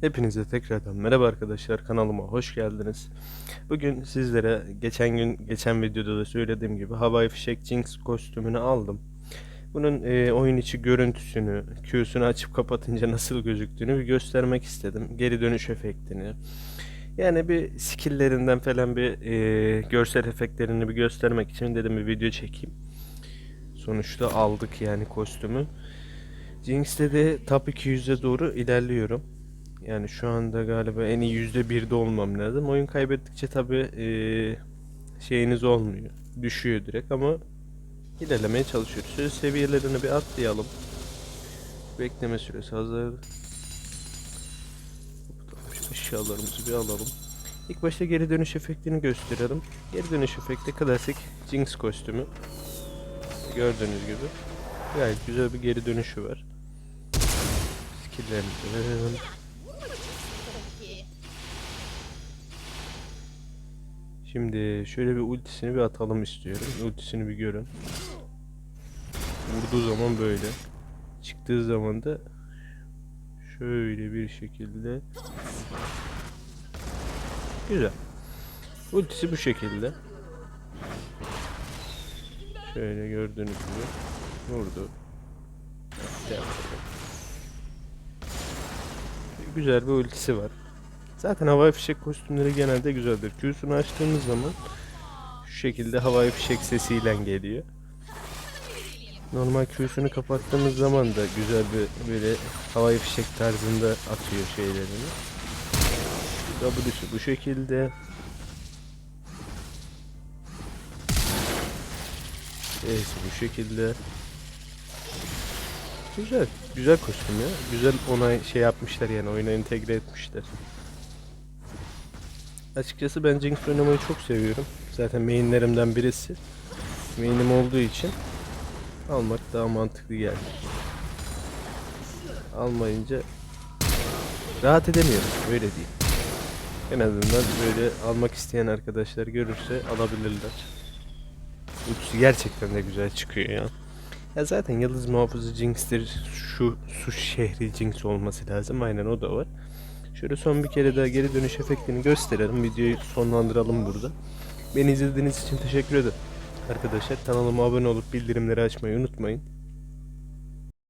Hepinize tekrardan merhaba arkadaşlar kanalıma hoş geldiniz. Bugün sizlere geçen gün geçen videoda da söylediğim gibi havai fişek Jinx kostümünü aldım. Bunun e, oyun içi görüntüsünü, Q'sunu açıp kapatınca nasıl gözüktüğünü bir göstermek istedim. Geri dönüş efektini. Yani bir skill'lerinden falan bir e, görsel efektlerini bir göstermek için dedim bir video çekeyim. Sonuçta aldık yani kostümü. Jinx'te de top 200'e doğru ilerliyorum. Yani şu anda galiba en iyi yüzde birde olmam lazım. Oyun kaybettikçe tabi şeyiniz olmuyor. Düşüyor direkt ama ilerlemeye çalışıyoruz. Şöyle seviyelerini bir atlayalım. Bekleme süresi hazır. Eşyalarımızı bir alalım. İlk başta geri dönüş efektini gösterelim. Geri dönüş efekti klasik Jinx kostümü. Gördüğünüz gibi. Gayet güzel bir geri dönüşü var. Skill'lerimizi verelim. Şimdi şöyle bir ultisini bir atalım istiyorum. Ultisini bir görün. Vurduğu zaman böyle. Çıktığı zaman da şöyle bir şekilde Güzel. Ultisi bu şekilde. Şöyle gördüğünüz gibi vurdu. Güzel bir ultisi var. Zaten havai fişek kostümleri genelde güzeldir. Q'sunu açtığımız zaman şu şekilde havai fişek sesiyle geliyor. Normal Q'sunu kapattığımız zaman da güzel bir böyle havai fişek tarzında atıyor şeylerini. W'su bu şekilde. E'si bu şekilde. Güzel. Güzel kostüm ya. Güzel ona şey yapmışlar yani oyuna entegre etmişler. Açıkçası ben Jinx oynamayı çok seviyorum. Zaten mainlerimden birisi. Mainim olduğu için almak daha mantıklı geldi. Almayınca rahat edemiyorum. Öyle değil. En azından böyle almak isteyen arkadaşlar görürse alabilirler. Ultisi gerçekten de güzel çıkıyor ya. Ya zaten Yıldız Muhafızı Jinx'tir. Şu su şehri Jinx olması lazım. Aynen o da var. Şöyle son bir kere daha geri dönüş efektini gösterelim. Videoyu sonlandıralım burada. Beni izlediğiniz için teşekkür ederim. Arkadaşlar kanalıma abone olup bildirimleri açmayı unutmayın.